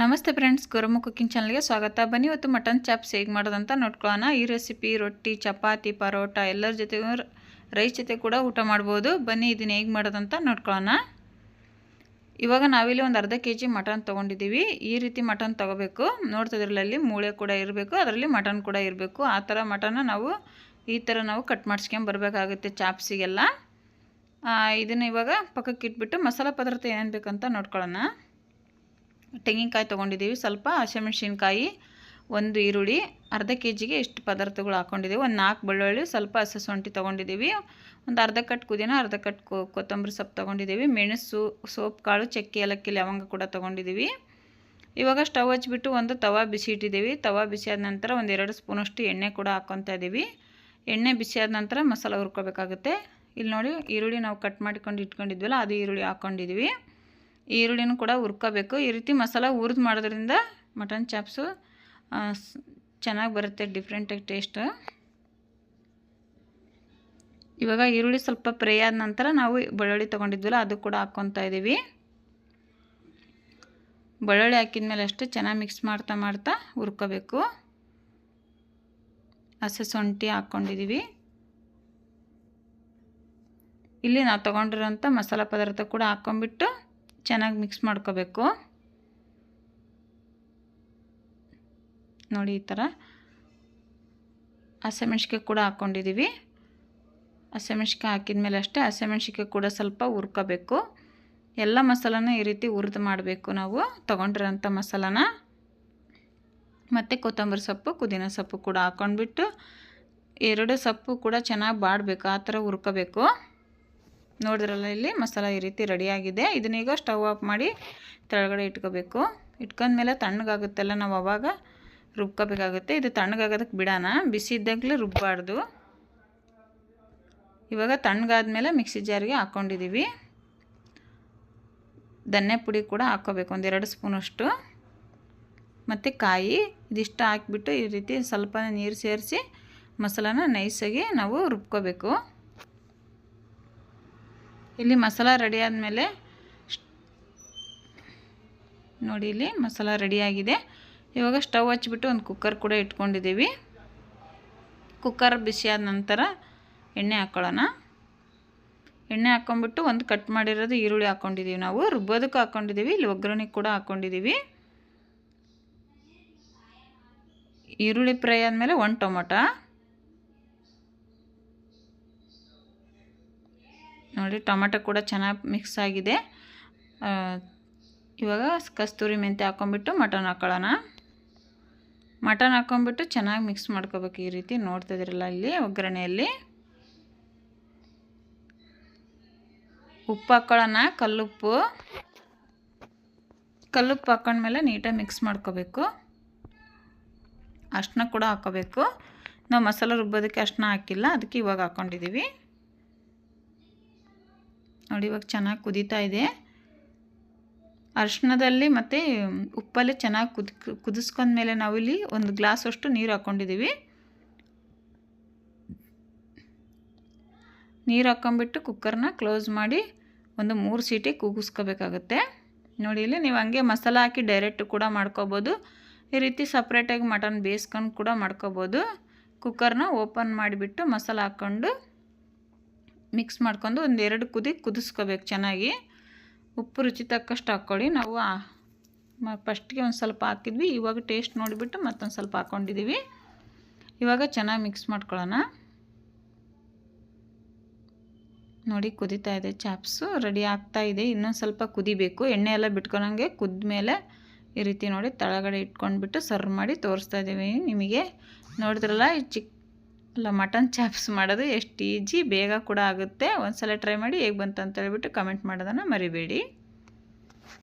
ನಮಸ್ತೆ friends ಗುರುಮು cooking ಚಾನಲ್ಗೆ ಸ್ವಾಗತ. ಬನ್ನಿ, ಇವತ್ತು ಮಟನ್ ಚಾಪ್ಸ್ ಹೇಗೆ ಮಾಡೋದಂತ ನೋಡ್ಕೊಳ್ಳೋಣ. ಈ ರೆಸಿಪಿ, ರೊಟ್ಟಿ, ಚಪಾತಿ, ಪರೋಟ, ಎಲ್ಲರ ಜೊತೆಗೂ ರೈಸ್ ಜೊತೆ ಕೂಡ ಊಟ ಮಾಡ್ಬೋದು. ಬನ್ನಿ, ಇದನ್ನು ಹೇಗೆ ಮಾಡೋದಂತ ನೋಡ್ಕೊಳ್ಳೋಣ. ಇವಾಗ ನಾವಿಲ್ಲಿ ಒಂದು ಅರ್ಧ ಕೆ ಜಿ ಮಟನ್ ತೊಗೊಂಡಿದ್ದೀವಿ. ಈ ರೀತಿ ಮಟನ್ ತೊಗೋಬೇಕು. ನೋಡ್ತಿದ್ರಲ್ಲಿ ಮೂಳೆ ಕೂಡ ಇರಬೇಕು, ಅದರಲ್ಲಿ ಮಟನ್ ಕೂಡ ಇರಬೇಕು. ಆ ಥರ ಮಟನ್ನ ನಾವು ಈ ಥರ ನಾವು ಕಟ್ ಮಾಡಿಸ್ಕೊಂಬರ್ಬೇಕಾಗುತ್ತೆ ಚಾಪ್ಸಿಗೆಲ್ಲ. ಇದನ್ನು ಇವಾಗ ಪಕ್ಕಕ್ಕೆ ಇಟ್ಬಿಟ್ಟು ಮಸಾಲೆ ಪದಾರ್ಥ ಏನೇನು ಬೇಕಂತ ನೋಡ್ಕೊಳ್ಳೋಣ. ತೆಂಗಿನಕಾಯಿ ತೊಗೊಂಡಿದ್ದೀವಿ. ಸ್ವಲ್ಪ ಹಸಿಮೆಣ್ಸಿನ್ಕಾಯಿ, ಒಂದು ಈರುಳ್ಳಿ, ಅರ್ಧ ಕೆ ಜಿಗೆ ಇಷ್ಟು ಪದಾರ್ಥಗಳು ಹಾಕ್ಕೊಂಡಿದ್ದೀವಿ ಒಂದು ನಾಲ್ಕು ಬೆಳ್ಳುಳ್ಳಿ, ಸ್ವಲ್ಪ ಹಸಿ ಶುಂಠಿ ತೊಗೊಂಡಿದ್ದೀವಿ. ಒಂದು ಅರ್ಧ ಕಟ್ ಕುದಿನ ಅರ್ಧ ಕಟ್ ಕೊತ್ತಂಬರಿ ಸೊಪ್ಪು ತೊಗೊಂಡಿದ್ದೀವಿ. ಮೆಣಸು, ಸೋಪ್, ಕಾಳು, ಚಕ್ಕೆ, ಏಲಕ್ಕಿ, ಲವಂಗ ಕೂಡ ತೊಗೊಂಡಿದ್ದೀವಿ. ಇವಾಗ ಸ್ಟವ್ ಹಚ್ಬಿಟ್ಟು ಒಂದು ತವಾ ಬಿಸಿ ಇಟ್ಟಿದ್ದೀವಿ. ತವಾ ಬಿಸಿ ಆದ ನಂತರ ಒಂದು ಎರಡು ಸ್ಪೂನಷ್ಟು ಎಣ್ಣೆ ಕೂಡ ಹಾಕ್ಕೊತಾ ಇದ್ದೀವಿ. ಎಣ್ಣೆ ಬಿಸಿ ಆದ ನಂತರ ಮಸಾಲೆ ಹುರ್ಕೋಬೇಕಾಗುತ್ತೆ. ಇಲ್ಲಿ ನೋಡಿ ಈರುಳ್ಳಿ ನಾವು ಕಟ್ ಮಾಡ್ಕೊಂಡು ಇಟ್ಕೊಂಡಿದ್ವಲ್ಲ, ಅದು ಈರುಳ್ಳಿ ಹಾಕ್ಕೊಂಡಿದ್ದೀವಿ ಈರುಳ್ಳಿನೂ ಕೂಡ ಹುರ್ಕೋಬೇಕು. ಈ ರೀತಿ ಮಸಾಲ ಹುರಿದು ಮಾಡೋದ್ರಿಂದ ಮಟನ್ ಚಾಪ್ಸು ಚೆನ್ನಾಗಿ ಬರುತ್ತೆ ಡಿಫ್ರೆಂಟಾಗಿ ಟೇಸ್ಟ್ ಇವಾಗ ಈರುಳ್ಳಿ ಸ್ವಲ್ಪ ಫ್ರೈ ಆದ ನಂತರ ನಾವು ಬೆಳ್ಳುಳ್ಳಿ ತೊಗೊಂಡಿದ್ವಲ್ಲ, ಅದು ಕೂಡ ಹಾಕ್ಕೊತಾ ಇದ್ದೀವಿ ಬೆಳ್ಳುಳ್ಳಿ ಹಾಕಿದ ಮೇಲೆ ಅಷ್ಟೇ ಚೆನ್ನಾಗಿ ಮಿಕ್ಸ್ ಮಾಡ್ತಾ ಮಾಡ್ತಾ ಹುರ್ಕೋಬೇಕು. ಹಸಿ ಶುಂಠಿ ಹಾಕ್ಕೊಂಡಿದ್ದೀವಿ ಇಲ್ಲಿ ನಾವು ತೊಗೊಂಡಿರೋಂಥ ಮಸಾಲೆ ಪದಾರ್ಥ ಕೂಡ ಹಾಕ್ಕೊಂಬಿಟ್ಟು ಚೆನ್ನಾಗಿ ಮಿಕ್ಸ್ ಮಾಡ್ಕೋಬೇಕು. ನೋಡಿ ಈ ಥರ. ಹಸಿಮೆಣ್ಸಿಕಾಯಿ ಕೂಡ ಹಾಕ್ಕೊಂಡಿದ್ದೀವಿ ಹಾಕಿದ ಮೇಲೆ ಅಷ್ಟೇ ಹಸಿಮೆಣ್ಸಿಕಾಯಿ ಕೂಡ ಸ್ವಲ್ಪ ಹುರ್ಕೋಬೇಕು. ಎಲ್ಲ ಮಸಾಲನ ಈ ರೀತಿ ಹುರಿದು ಮಾಡಬೇಕು ನಾವು, ತೊಗೊಂಡಿರೋಂಥ ಮಸಾಲಾನ. ಮತ್ತು ಕೊತ್ತಂಬರಿ ಸೊಪ್ಪು, ಪುದೀನ ಸೊಪ್ಪು ಕೂಡ ಹಾಕ್ಕೊಂಡ್ಬಿಟ್ಟು ಎರಡು ಸೊಪ್ಪು ಕೂಡ ಚೆನ್ನಾಗಿ ಬಾಡಬೇಕು, ಆ ಥರ ಹುರ್ಕೋಬೇಕು. ನೋಡಿದ್ರಲ್ಲ ಇಲ್ಲಿ, ಮಸಾಲ ಈ ರೀತಿ ರೆಡಿಯಾಗಿದೆ ಇದನ್ನೀಗ ಸ್ಟವ್ ಆಫ್ ಮಾಡಿ ತೆಳಗಡೆ ಇಟ್ಕೋಬೇಕು. ಇಟ್ಕೊಂಡ್ಮೇಲೆ ತಣ್ಣಗಾಗುತ್ತಲ್ಲ, ನಾವು ಅವಾಗ ರುಬ್ಕೋಬೇಕಾಗುತ್ತೆ. ಇದು ತಣ್ಣಗಾಗೋದಕ್ಕೆ ಬಿಡೋಣ ಬಿಸಿ ಇದ್ದಾಗಲೇ ರುಬ್ಬಾರ್ದು. ಇವಾಗ ತಣ್ಣಗಾದ್ಮೇಲೆ ಮಿಕ್ಸಿ ಜಾರಿಗೆ ಹಾಕ್ಕೊಂಡಿದ್ದೀವಿ ಧನ್ಯ ಪುಡಿ ಕೂಡ ಹಾಕ್ಕೋಬೇಕು ಒಂದೆರಡು ಸ್ಪೂನಷ್ಟು. ಮತ್ತು ಕಾಯಿ, ಇದಿಷ್ಟು ಹಾಕಿಬಿಟ್ಟು ಈ ರೀತಿ ಸ್ವಲ್ಪ ನೀರು ಸೇರಿಸಿ ಮಸಾಲಾನ ನೈಸಾಗಿ ನಾವು ರುಬ್ಕೋಬೇಕು. ಇಲ್ಲಿ ಮಸಾಲ ರೆಡಿ ಆದಮೇಲೆ ನೋಡಿ ಇಲ್ಲಿ ಮಸಾಲ ರೆಡಿಯಾಗಿದೆ ಇವಾಗ ಸ್ಟವ್ ಹಚ್ಚಿಬಿಟ್ಟು ಒಂದು ಕುಕ್ಕರ್ ಕೂಡ ಇಟ್ಕೊಂಡಿದ್ದೀವಿ. ಕುಕ್ಕರ್ ಬಿಸಿ ಆದ ನಂತರ ಎಣ್ಣೆ ಹಾಕ್ಕೊಳ್ಳೋಣ ಎಣ್ಣೆ ಹಾಕ್ಕೊಂಬಿಟ್ಟು ಒಂದು ಕಟ್ ಮಾಡಿರೋದು ಈರುಳ್ಳಿ ಹಾಕ್ಕೊಂಡಿದ್ದೀವಿ ನಾವು. ರುಬ್ಬೋದಕ್ಕೆ ಹಾಕ್ಕೊಂಡಿದ್ದೀವಿ ಇಲ್ಲಿ ಒಗ್ಗರಣೆ ಕೂಡ ಹಾಕ್ಕೊಂಡಿದ್ದೀವಿ ಈರುಳ್ಳಿ ಫ್ರೈ ಆದಮೇಲೆ ಒಂದು ಟೊಮೊಟೊ. ನೋಡಿ ಟೊಮೆಟೊ ಕೂಡ ಚೆನ್ನಾಗಿ ಮಿಕ್ಸ್ ಆಗಿದೆ. ಇವಾಗ ಕಸ್ತೂರಿ ಮೆಂತ್ಯ ಹಾಕೊಂಬಿಟ್ಟು ಮಟನ್ ಹಾಕೊಳ್ಳೋಣ. ಮಟನ್ ಹಾಕ್ಕೊಂಬಿಟ್ಟು ಚೆನ್ನಾಗಿ ಮಿಕ್ಸ್ ಮಾಡ್ಕೋಬೇಕು ಈ ರೀತಿ. ನೋಡ್ತಾ ಇದ್ರಲ್ಲ ಇಲ್ಲಿ ಒಗ್ಗರಣೆಯಲ್ಲಿ. ಉಪ್ಪು ಹಾಕ್ಕೊಳ್ಳೋಣ ಕಲ್ಲುಪ್ಪು. ಕಲ್ಲುಪ್ಪು ಹಾಕೊಂಡ್ಮೇಲೆ ನೀಟಾಗಿ ಮಿಕ್ಸ್ ಮಾಡ್ಕೋಬೇಕು. ಅಷ್ಟನ್ನ ಕೂಡ ಹಾಕೋಬೇಕು. ನಾವು ಮಸಾಲೆ ರುಬ್ಬೋದಕ್ಕೆ ಅಷ್ಟನ್ನ ಹಾಕಿಲ್ಲ, ಅದಕ್ಕೆ ಇವಾಗ ಹಾಕ್ಕೊಂಡಿದ್ದೀವಿ ನೋಡಿ, ಇವಾಗ ಚೆನ್ನಾಗಿ ಕುದೀತಾ ಇದೆ. ಅರ್ಶಿಣದಲ್ಲಿ ಮತ್ತು ಉಪ್ಪಲ್ಲಿ ಚೆನ್ನಾಗಿ ಕುದ್, ಕುದಿಸ್ಕೊಂಡ್ಮೇಲೆ ನಾವಿಲ್ಲಿ ಒಂದು ಗ್ಲಾಸ್ ಅಷ್ಟು ನೀರು ಹಾಕ್ಕೊಂಡಿದ್ದೀವಿ ನೀರು ಹಾಕ್ಕೊಂಬಿಟ್ಟು ಕುಕ್ಕರ್ನ ಕ್ಲೋಸ್ ಮಾಡಿ ಒಂದು ಮೂರು ಸೀಟಿ ಕೂಗಿಸ್ಕೋಬೇಕಾಗುತ್ತೆ. ನೋಡಿ, ಇಲ್ಲಿ ನೀವು ಹಂಗೆ ಮಸಾಲ ಹಾಕಿ ಡೈರೆಕ್ಟ್ ಕೂಡ ಮಾಡ್ಕೋಬೋದು. ಈ ರೀತಿ ಸಪ್ರೇಟಾಗಿ ಮಟನ್ ಬೇಯಿಸ್ಕೊಂಡು ಕೂಡ ಮಾಡ್ಕೋಬೋದು. ಕುಕ್ಕರ್ನ ಓಪನ್ ಮಾಡಿಬಿಟ್ಟು ಮಸಾಲ ಹಾಕ್ಕೊಂಡು ಮಿಕ್ಸ್ ಮಾಡ್ಕೊಂಡು ಒಂದು ಎರಡು ಕುದಿ ಕುದಿಸ್ಕೋಬೇಕು ಚೆನ್ನಾಗಿ. ಉಪ್ಪು ರುಚಿ ತಕ್ಕಷ್ಟು ಹಾಕ್ಕೊಳ್ಳಿ. ನಾವು ಫಸ್ಟ್ಗೆ ಒಂದು ಸ್ವಲ್ಪ ಹಾಕಿದ್ವಿ. ಇವಾಗ ಟೇಸ್ಟ್ ನೋಡಿಬಿಟ್ಟು ಮತ್ತೊಂದು ಸ್ವಲ್ಪ ಹಾಕ್ಕೊಂಡಿದ್ದೀವಿ ಇವಾಗ ಚೆನ್ನಾಗಿ ಮಿಕ್ಸ್ ಮಾಡ್ಕೊಳ್ಳೋಣ. ನೋಡಿ ಕುದೀತಾ ಇದೆ ಚಾಪ್ಸು. ರೆಡಿ ಆಗ್ತಾ ಇದೆ. ಇನ್ನೊಂದು ಸ್ವಲ್ಪ ಕುದಿಬೇಕು. ಎಣ್ಣೆ ಎಲ್ಲ ಬಿಟ್ಕೊಳಂಗೆ ಕುದ್ಮೇಲೆ ಈ ರೀತಿ ನೋಡಿ ತಳಗಡೆ ಇಟ್ಕೊಂಡ್ಬಿಟ್ಟು ಸರ್ವ್ ಮಾಡಿ ತೋರಿಸ್ತಾ ಇದ್ದೀವಿ ನಿಮಗೆ. ನೋಡಿದ್ರಲ್ಲ ಈ ಚಿಕ್ಕ ಅಲ್ಲ, ಮಟನ್ ಚಾಪ್ಸ್ ಮಾಡೋದು ಎಷ್ಟು ಈಜಿ, ಬೇಗ ಕೂಡ ಆಗುತ್ತೆ. ಒಂದು ಸಲ ಟ್ರೈ ಮಾಡಿ ಹೇಗೆ ಬಂತು ಹೇಳ್ಬಿಟ್ಟು ಕಮೆಂಟ್ ಮಾಡೋದನ್ನು ಮರಿಬೇಡಿ.